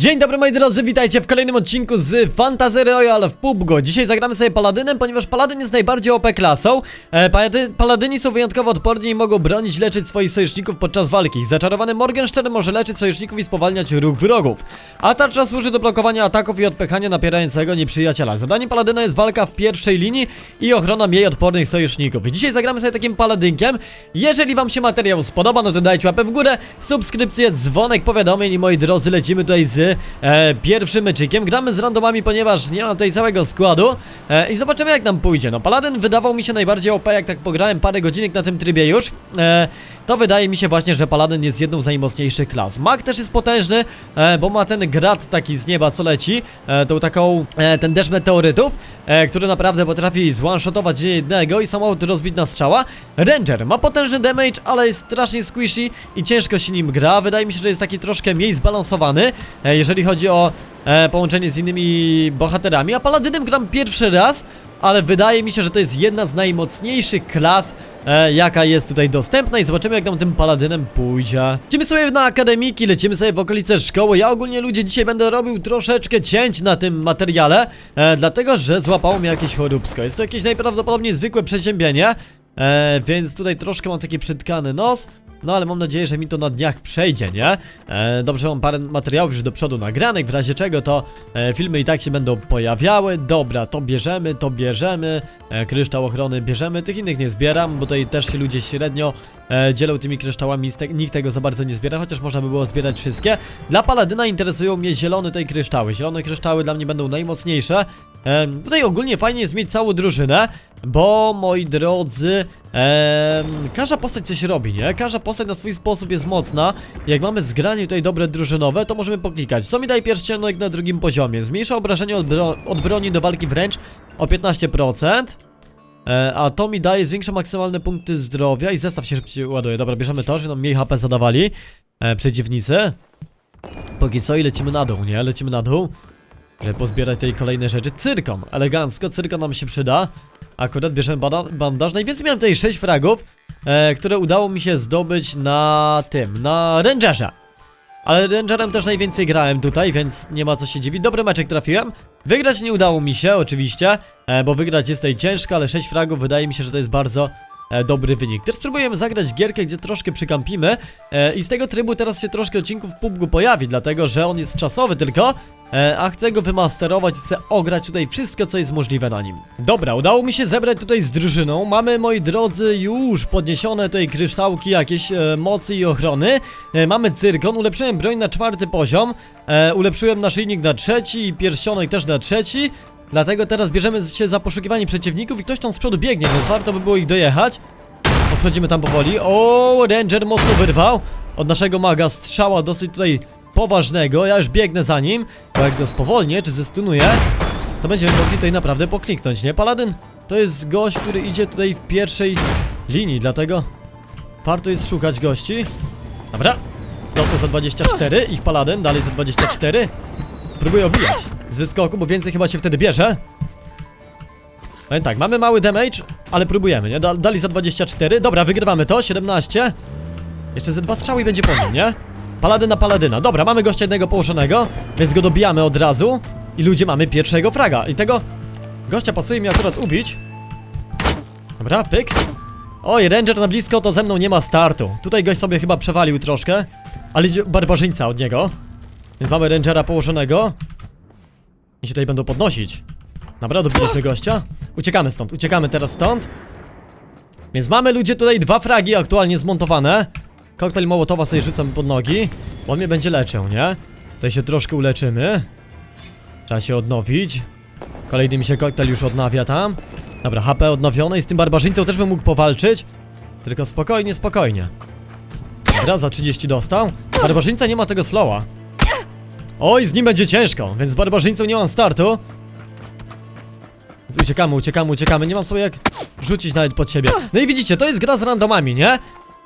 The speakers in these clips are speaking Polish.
Dzień dobry moi drodzy, witajcie w kolejnym odcinku z Fantasy Royale w PUBGO Dzisiaj zagramy sobie Paladynem, ponieważ Paladyn jest najbardziej OP klasą. E, palady, Paladyni są wyjątkowo odporni i mogą bronić, leczyć swoich sojuszników podczas walki. Zaczarowany Morgenstern może leczyć sojuszników i spowalniać ruch wrogów. A tarcza służy do blokowania ataków i odpychania napierającego nieprzyjaciela. Zadaniem Paladyna jest walka w pierwszej linii i ochrona mniej odpornych sojuszników. Dzisiaj zagramy sobie takim Paladynkiem. Jeżeli wam się materiał spodoba, no to dajcie łapę w górę, subskrypcję, dzwonek powiadomień i moi drodzy lecimy tutaj z e, pierwszym meczykiem. Gramy z randomami, ponieważ nie mam tutaj całego składu e, i zobaczymy jak nam pójdzie. No Paladin wydawał mi się najbardziej OP, jak tak pograłem parę godzinek na tym trybie już. E, to wydaje mi się właśnie, że Paladin jest jedną z najmocniejszych klas. Mag też jest potężny, e, bo ma ten grad taki z nieba co leci, e, tą taką, e, ten deszcz meteorytów, e, który naprawdę potrafi zwanshotować jednego i samochód rozbić na strzała. Ranger ma potężny damage, ale jest strasznie squishy i ciężko się nim gra. Wydaje mi się, że jest taki troszkę mniej zbalansowany, e, jeżeli chodzi o e, połączenie z innymi bohaterami. A Paladynem gram pierwszy raz, ale wydaje mi się, że to jest jedna z najmocniejszych klas, e, jaka jest tutaj dostępna i zobaczymy jak nam tym paladynem pójdzie. Lecimy sobie na akademiki, lecimy sobie w okolice szkoły. Ja ogólnie ludzie dzisiaj będę robił troszeczkę cięć na tym materiale, e, dlatego że złapało mnie jakieś choróbsko. Jest to jakieś najprawdopodobniej zwykłe przeziębienie, e, więc tutaj troszkę mam taki przytkany nos. No ale mam nadzieję, że mi to na dniach przejdzie, nie? E, dobrze, mam parę materiałów już do przodu nagranych, w razie czego to e, filmy i tak się będą pojawiały. Dobra, to bierzemy, to bierzemy, e, kryształ ochrony bierzemy, tych innych nie zbieram, bo tutaj też się ludzie średnio e, dzielą tymi kryształami, te, nikt tego za bardzo nie zbiera, chociaż można by było zbierać wszystkie. Dla Paladyna interesują mnie zielone tej kryształy, zielone kryształy dla mnie będą najmocniejsze. E, tutaj ogólnie fajnie jest mieć całą drużynę, bo moi drodzy, e, każda postać coś robi, nie? Każda postać na swój sposób jest mocna. Jak mamy zgranie tutaj dobre drużynowe, to możemy poklikać. Co mi daje pierścionek na drugim poziomie? Zmniejsza obrażenie od, bro od broni do walki wręcz o 15%. E, a to mi daje, zwiększa maksymalne punkty zdrowia i zestaw się szybciej ładuje. Dobra, bierzemy to, że nam mniej HP zadawali e, przeciwnicy. Póki co i lecimy na dół, nie? Lecimy na dół. Żeby pozbierać tutaj kolejne rzeczy. Cyrkon, elegancko, cyrkon nam się przyda. Akurat bierzemy bandaż. Najwięcej miałem tutaj 6 fragów, e, które udało mi się zdobyć na tym, na Rangerze. Ale Rangerem też najwięcej grałem tutaj, więc nie ma co się dziwić. Dobry meczek trafiłem. Wygrać nie udało mi się, oczywiście, e, bo wygrać jest tutaj ciężko, ale 6 fragów wydaje mi się, że to jest bardzo dobry wynik. Też spróbujemy zagrać gierkę, gdzie troszkę przykampimy e, i z tego trybu teraz się troszkę odcinków PUBG pojawi, dlatego że on jest czasowy tylko, e, a chcę go wymasterować, chcę ograć tutaj wszystko, co jest możliwe na nim. Dobra, udało mi się zebrać tutaj z drużyną. Mamy, moi drodzy, już podniesione tutaj kryształki jakieś e, mocy i ochrony. E, mamy cyrkon, ulepszyłem broń na czwarty poziom, e, ulepszyłem naszyjnik na trzeci i pierścionek też na trzeci. Dlatego teraz bierzemy się za poszukiwanie przeciwników i ktoś tam z przodu biegnie, więc warto by było ich dojechać. Podchodzimy tam powoli. O, Ranger mocno wyrwał od naszego maga strzała dosyć tutaj poważnego. Ja już biegnę za nim, bo jak go spowolnię czy zestunuję, to będziemy mogli tutaj naprawdę pokliknąć, nie? Paladyn to jest gość, który idzie tutaj w pierwszej linii, dlatego warto jest szukać gości. Dobra, dostał za 24, ich paladyn, dalej za 24. Próbuję obijać z wyskoku, bo więcej chyba się wtedy bierze. No i tak, mamy mały damage, ale próbujemy, nie? Da dali za 24. Dobra, wygrywamy to, 17. Jeszcze ze dwa strzały i będzie po nim, nie? Paladyn na paladyna. Dobra, mamy gościa jednego położonego, więc go dobijamy od razu. I ludzie mamy pierwszego fraga. I tego gościa pasuje mi akurat ubić. Dobra, pyk. Oj, ranger na blisko to ze mną nie ma startu. Tutaj gość sobie chyba przewalił troszkę, ale idzie barbarzyńca od niego. Więc mamy rangera położonego. I się tutaj będą podnosić. Dobra, dobiliśmy gościa. Uciekamy stąd, uciekamy teraz stąd. Więc mamy ludzie tutaj dwa fragi aktualnie zmontowane. Koktajl Mołotowa sobie rzucam pod nogi. bo mnie będzie leczył, nie? Tutaj się troszkę uleczymy. Trzeba się odnowić. Kolejny mi się koktajl już odnawia tam. Dobra, HP odnowione i z tym barbarzyńcą też bym mógł powalczyć. Tylko spokojnie, spokojnie. Dobra, za 30 dostał. Barbarzyńca nie ma tego slowa. Oj, z nim będzie ciężko, więc z barbarzyńcą nie mam startu. Więc uciekamy, uciekamy, uciekamy. Nie mam sobie jak rzucić nawet pod siebie. No i widzicie, to jest gra z randomami, nie?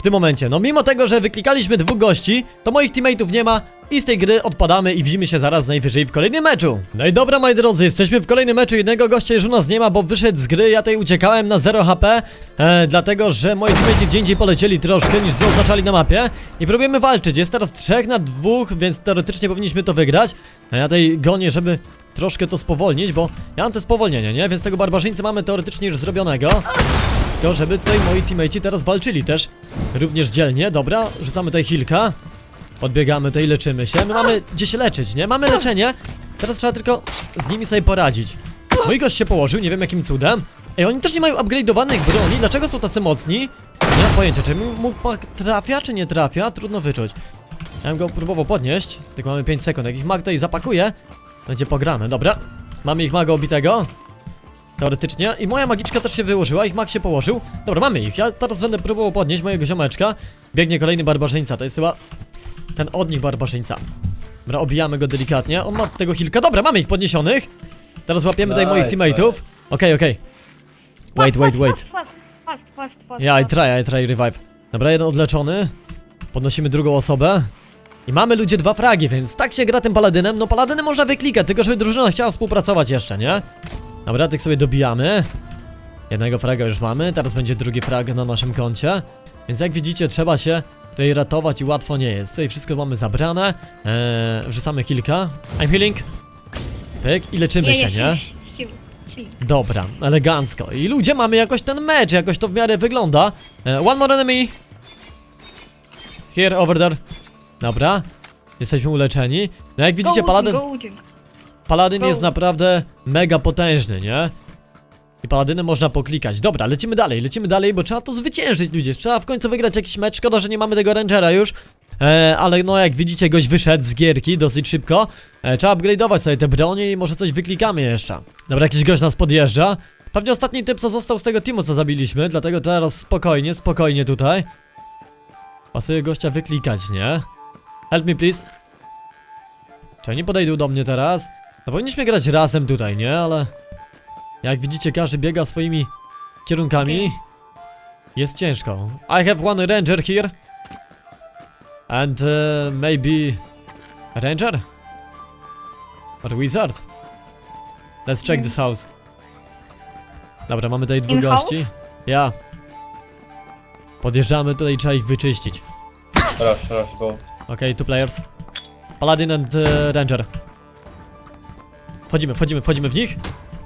w tym momencie. No mimo tego, że wyklikaliśmy dwóch gości, to moich teammateów nie ma i z tej gry odpadamy i widzimy się zaraz najwyżej w kolejnym meczu. No i dobra moi drodzy, jesteśmy w kolejnym meczu, jednego gościa już u nas nie ma, bo wyszedł z gry, ja tutaj uciekałem na 0 HP, e, dlatego że moi teammates gdzie indziej polecieli troszkę niż co oznaczali na mapie i próbujemy walczyć, jest teraz 3 na 2, więc teoretycznie powinniśmy to wygrać. A ja tutaj gonię, żeby troszkę to spowolnić, bo ja mam te spowolnienie, nie? Więc tego barbarzyńcy mamy teoretycznie już zrobionego. Tylko żeby tutaj moi teammateci teraz walczyli też również dzielnie. Dobra, rzucamy tutaj hilka. Odbiegamy tutaj, leczymy się. My mamy gdzie się leczyć, nie? Mamy leczenie. Teraz trzeba tylko z nimi sobie poradzić. Mój gość się położył, nie wiem jakim cudem. Ej, oni też nie mają upgrade'owanych broni. Dlaczego są tacy mocni? Nie mam pojęcia, czy mu trafia, czy nie trafia? Trudno wyczuć. Ja bym go próbował podnieść, tylko mamy 5 sekund. Jak ich mag tutaj zapakuje, będzie pograne. Dobra, mamy ich maga obitego. Teoretycznie. I moja magiczka też się wyłożyła, ich mag się położył. Dobra, mamy ich. Ja teraz będę próbował podnieść mojego ziomeczka. Biegnie kolejny barbarzyńca, to jest chyba ten od nich barbarzyńca. Dobra, obijamy go delikatnie. On ma tego hilka. Dobra, mamy ich podniesionych. Teraz łapiemy tutaj moich Nice, teammateów. Okej, okej. Wait, wait, wait. Fast, fast, fast, fast. Ja, I fast. try, I try revive. Dobra, jeden odleczony. Podnosimy drugą osobę. I mamy ludzie dwa fragi, więc tak się gra tym paladynem. No paladyny można wyklikać, tylko żeby drużyna chciała współpracować jeszcze, nie? Dobra, tych sobie dobijamy. Jednego fraga już mamy, teraz będzie drugi frag na naszym koncie. Więc jak widzicie, trzeba się tutaj ratować i łatwo nie jest. Tutaj wszystko mamy zabrane. Eee, wrzucamy kilka. I'm healing. Pyk i leczymy się, nie? Dobra, elegancko. I ludzie mamy jakoś ten mecz, jakoś to w miarę wygląda. E, one more enemy. Here, over there. Dobra. Jesteśmy uleczeni. No jak widzicie, paladyn, paladyn jest naprawdę mega potężny, nie? I paladynem można poklikać. Dobra, lecimy dalej, lecimy dalej, bo trzeba to zwyciężyć, ludzie. Trzeba w końcu wygrać jakiś mecz. Szkoda, że nie mamy tego rangera już. E, ale no jak widzicie, gość wyszedł z gierki dosyć szybko. E, trzeba upgrade'ować sobie te bronie i może coś wyklikamy jeszcze. Dobra, jakiś gość nas podjeżdża. Pewnie ostatni typ, co został z tego teamu, co zabiliśmy, dlatego teraz spokojnie, spokojnie tutaj. Pasuje gościa wyklikać, nie? Help me please. Czy oni podejdą do mnie teraz? No powinniśmy grać razem tutaj, nie? Ale... Jak widzicie, każdy biega swoimi kierunkami. Jest ciężko. I have one ranger here. And uh, maybe... Ranger? Or wizard? Let's check this house. Dobra, mamy tutaj dwóch gości. Ja. Podjeżdżamy tutaj, trzeba ich wyczyścić. Rush, rush, go. Okej, two players. Paladin and e, Ranger. Wchodzimy, wchodzimy, wchodzimy w nich.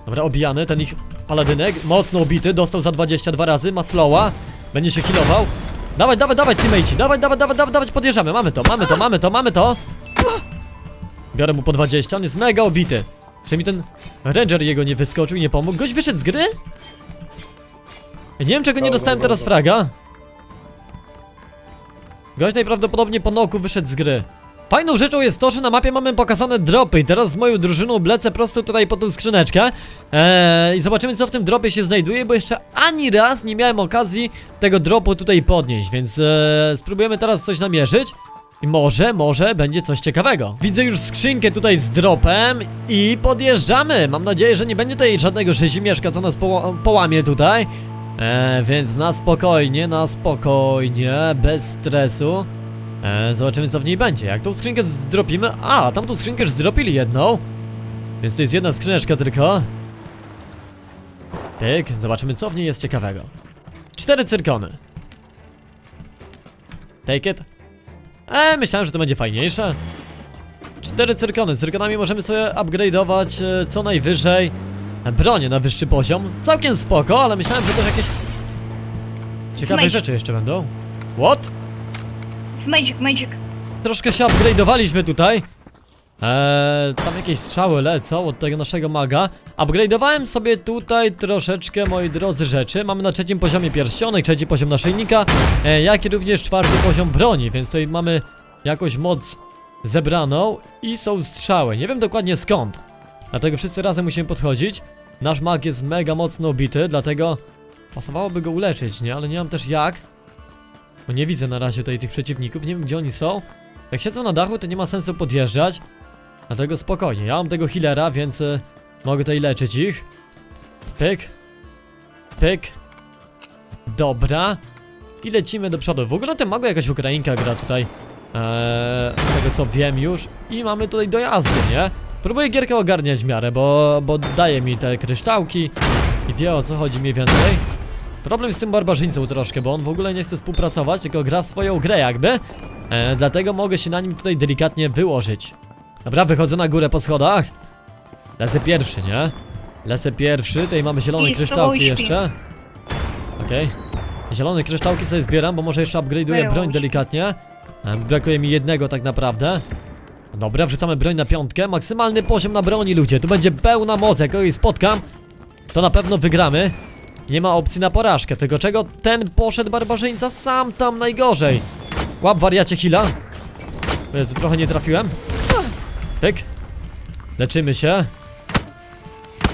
Dobra, obijany, ten ich paladynek, mocno obity, dostał za 22 razy, ma slowa, będzie się healował. Dawaj, dawaj, dawaj, teammateci, dawaj, dawaj, dawaj, dawaj, dawaj, podjeżdżamy, mamy to, mamy to, mamy to, mamy to. Biorę mu po 20, on jest mega obity. Przynajmniej ten Ranger jego nie wyskoczył i nie pomógł. Gość wyszedł z gry? Ja nie wiem czego nie dostałem teraz fraga. Gość najprawdopodobniej po noku wyszedł z gry. Fajną rzeczą jest to, że na mapie mamy pokazane dropy i teraz z moją drużyną lecę prosto tutaj po tą skrzyneczkę eee, i zobaczymy co w tym dropie się znajduje, bo jeszcze ani raz nie miałem okazji tego dropu tutaj podnieść, więc eee, spróbujemy teraz coś namierzyć. I może, może będzie coś ciekawego. Widzę już skrzynkę tutaj z dropem i podjeżdżamy. Mam nadzieję, że nie będzie tutaj żadnego rzezimieszka, co nas poła połamie tutaj. E, więc na spokojnie, na spokojnie, bez stresu. E, zobaczymy co w niej będzie. Jak tą skrzynkę zdropimy... A, tamtą skrzynkę już zdropili jedną. Więc to jest jedna skrzyneczka tylko. Pyk, zobaczymy co w niej jest ciekawego. Cztery cyrkony. Take it. E, myślałem, że to będzie fajniejsze. Cztery cyrkony. Cyrkonami możemy sobie upgrade'ować e, co najwyżej bronię na wyższy poziom. Całkiem spoko, ale myślałem, że też jakieś ciekawe rzeczy jeszcze będą. What? Magic, magic. Troszkę się upgrade'owaliśmy tutaj. Eee, tam jakieś strzały lecą od tego naszego maga. Upgrade'owałem sobie tutaj troszeczkę, moi drodzy, rzeczy. Mamy na trzecim poziomie pierścionek, trzeci poziom naszyjnika, e, jak i również czwarty poziom broni, więc tutaj mamy jakąś moc zebraną i są strzały. Nie wiem dokładnie skąd. Dlatego wszyscy razem musimy podchodzić. Nasz mag jest mega mocno obity, dlatego pasowałoby go uleczyć, nie? Ale nie mam też jak. Bo nie widzę na razie tutaj tych przeciwników, nie wiem gdzie oni są. Jak siedzą na dachu, to nie ma sensu podjeżdżać. Dlatego spokojnie, ja mam tego healera, więc y, mogę tutaj leczyć ich. Pyk. Pyk. Dobra. i lecimy do przodu. W ogóle to mogła jakaś Ukrainka gra tutaj. Eee, z tego co wiem już. I mamy tutaj dojazdy, nie? Próbuję gierkę ogarniać w miarę, bo, bo daje mi te kryształki i wie o co chodzi mniej więcej. Problem z tym barbarzyńcą troszkę, bo on w ogóle nie chce współpracować, tylko gra swoją grę jakby. E, dlatego mogę się na nim tutaj delikatnie wyłożyć. Dobra, wychodzę na górę po schodach. Lecę pierwszy, nie? Lecę pierwszy, tutaj mamy zielone I kryształki jeszcze. Okej. Zielone kryształki sobie zbieram, bo może jeszcze upgrade'uję broń delikatnie. E, Brakuje mi jednego tak naprawdę. Dobra, wrzucamy broń na piątkę. Maksymalny poziom na broni, ludzie. Tu będzie pełna moc. Jak kogoś spotkam, to na pewno wygramy. Nie ma opcji na porażkę. Tylko czego ten poszedł barbarzyńca sam tam najgorzej. Łap wariacie hila. Jezu, trochę nie trafiłem. Pyk. Leczymy się.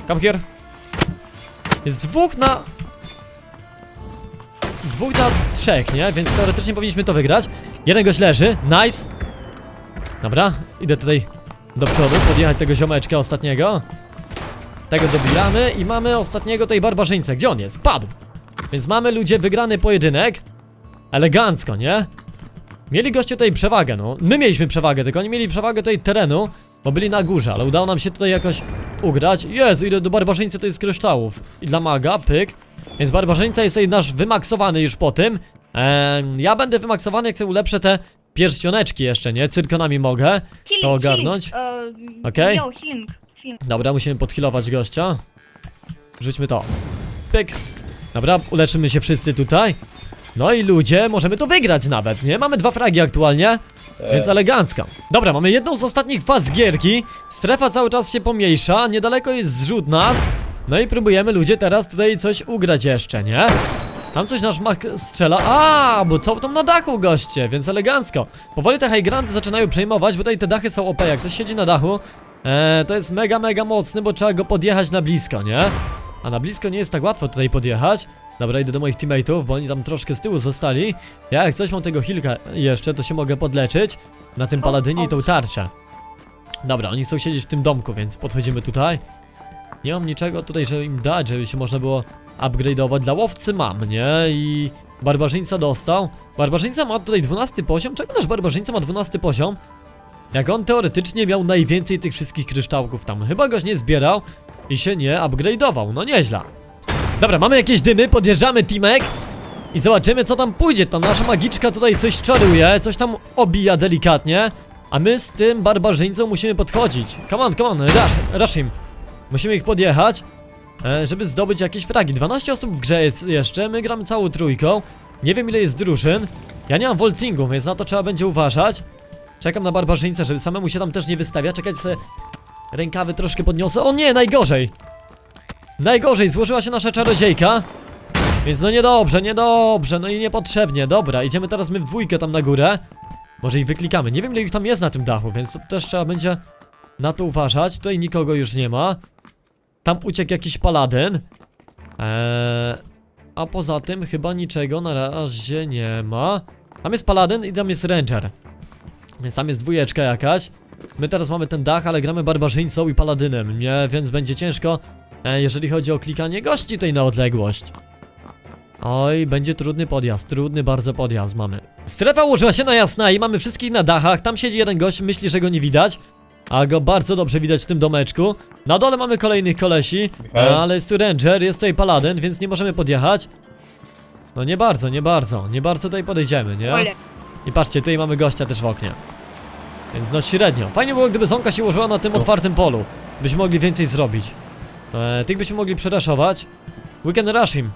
Come here. Jest dwóch na... Dwóch na trzech, nie? Więc teoretycznie powinniśmy to wygrać. Jeden gość leży. Nice. Dobra, idę tutaj do przodu, podjechać tego ziomeczka ostatniego. Tego dobijamy i mamy ostatniego tej barbarzyńcę. Gdzie on jest? Padł. Więc mamy ludzie wygrany pojedynek. Elegancko, nie? Mieli goście tutaj przewagę, no. My mieliśmy przewagę, tylko oni mieli przewagę tutaj terenu, bo byli na górze, ale udało nam się tutaj jakoś ugrać. Jezu, idę do barbarzyńcy tutaj z kryształów. I dla maga, pyk. Więc barbarzyńca jest tutaj nasz wymaksowany już po tym. Em, ja będę wymaksowany, jak sobie ulepszę te pierścioneczki jeszcze, nie? Cyrkonami mogę. To ogarnąć? e, Okej. yo, Dobra, musimy podhealować gościa. Rzućmy to. Pyk. Dobra, uleczymy się wszyscy tutaj. No i ludzie, możemy to wygrać nawet, nie? Mamy dwa fragi aktualnie, więc elegancko. Dobra, mamy jedną z ostatnich faz gierki. Strefa cały czas się pomniejsza, niedaleko jest zrzut nas. No i próbujemy ludzie teraz tutaj coś ugrać jeszcze, nie? Tam coś nasz mak strzela. A, bo co tam na dachu goście, więc elegancko. Powoli te high granty zaczynają przejmować, bo tutaj te dachy są OP. Jak ktoś siedzi na dachu, e, to jest mega, mega mocny, bo trzeba go podjechać na blisko, nie? A na blisko nie jest tak łatwo tutaj podjechać. Dobra, idę do moich teammateów, bo oni tam troszkę z tyłu zostali. Ja jak coś mam tego hilka jeszcze, to się mogę podleczyć na tym paladynie i tą tarczę. Dobra, oni chcą siedzieć w tym domku, więc podchodzimy tutaj. Nie mam niczego tutaj, żeby im dać, żeby się można było upgrade'ować. Dla łowcy mam, nie? I barbarzyńca dostał. Barbarzyńca ma tutaj 12 poziom. Czego nasz barbarzyńca ma 12 poziom? Jak on teoretycznie miał najwięcej tych wszystkich kryształków tam. Chyba goś nie zbierał i się nie upgrade'ował. No nieźle. Dobra, mamy jakieś dymy, podjeżdżamy teamek i zobaczymy co tam pójdzie. Ta nasza magiczka tutaj coś czaruje, coś tam obija delikatnie. A my z tym barbarzyńcą musimy podchodzić. Come on, come on, rush, rush him. Musimy ich podjechać, e, żeby zdobyć jakieś fragi. 12 osób w grze jest jeszcze, my gramy całą trójką. Nie wiem ile jest drużyn. Ja nie mam voltingu, więc na to trzeba będzie uważać. Czekam na barbarzyńcę, żeby samemu się tam też nie wystawia. Czekać sobie rękawy troszkę podniosę. O nie, najgorzej! Najgorzej, złożyła się nasza czarodziejka. Więc no niedobrze, niedobrze, no i niepotrzebnie. Dobra, idziemy teraz my w dwójkę tam na górę. Może ich wyklikamy. Nie wiem ile ich tam jest na tym dachu, więc też trzeba będzie na to uważać. Tutaj nikogo już nie ma. Tam uciekł jakiś paladyn. Eee, a poza tym chyba niczego na razie nie ma. Tam jest paladyn i tam jest ranger. Więc tam jest dwójeczka jakaś. My teraz mamy ten dach, ale gramy barbarzyńcą i paladynem, nie? Więc będzie ciężko, e, jeżeli chodzi o klikanie gości tutaj na odległość. Oj, będzie trudny podjazd, trudny bardzo podjazd mamy. Strefa ułożyła się na jasna i mamy wszystkich na dachach. Tam siedzi jeden gość, myśli, że go nie widać. A go bardzo dobrze widać w tym domeczku. Na dole mamy kolejnych kolesi, ale jest tu ranger, jest tutaj paladyn, więc nie możemy podjechać. No nie bardzo, nie bardzo, nie bardzo tutaj podejdziemy, nie? I patrzcie, tutaj mamy gościa też w oknie. Więc no średnio. Fajnie było, gdyby zonka się ułożyła na tym otwartym polu. Byśmy mogli więcej zrobić. E, tych byśmy mogli przeraszować. We can rush him.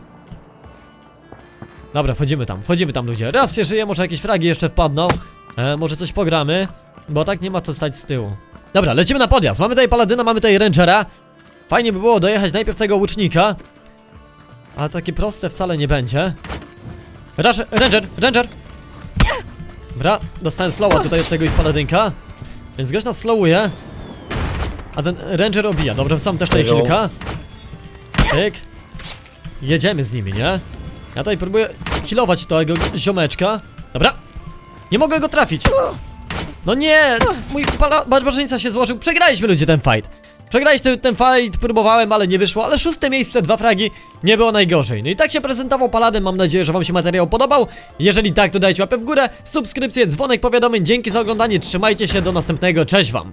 Dobra, wchodzimy tam, wchodzimy tam ludzie. Raz się żyje, może jakieś fragi jeszcze wpadną. E, może coś pogramy, bo tak nie ma co stać z tyłu. Dobra, lecimy na podjazd. Mamy tutaj paladyna, mamy tutaj rangera. Fajnie by było dojechać najpierw tego łucznika. Ale takie proste wcale nie będzie. Rush, ranger, ranger! Dobra, dostałem slowa tutaj od tego ich paladynka. Więc gość nas slowuje. A ten ranger obija. Dobra, sam też tutaj kilka. Tyk. Jedziemy z nimi, nie? Ja tutaj próbuję healować tego ziomeczka. Dobra. Nie mogę go trafić. No nie! Mój pala- barbarzyńca się złożył. Przegraliśmy ludzie ten fight. Przegrałeś ten, ten fight, próbowałem, ale nie wyszło, ale szóste miejsce, dwa fragi, nie było najgorzej. No i tak się prezentował Paladyn, mam nadzieję, że wam się materiał podobał. Jeżeli tak, to dajcie łapę w górę, subskrypcję, dzwonek powiadomień, dzięki za oglądanie, trzymajcie się, do następnego, cześć wam.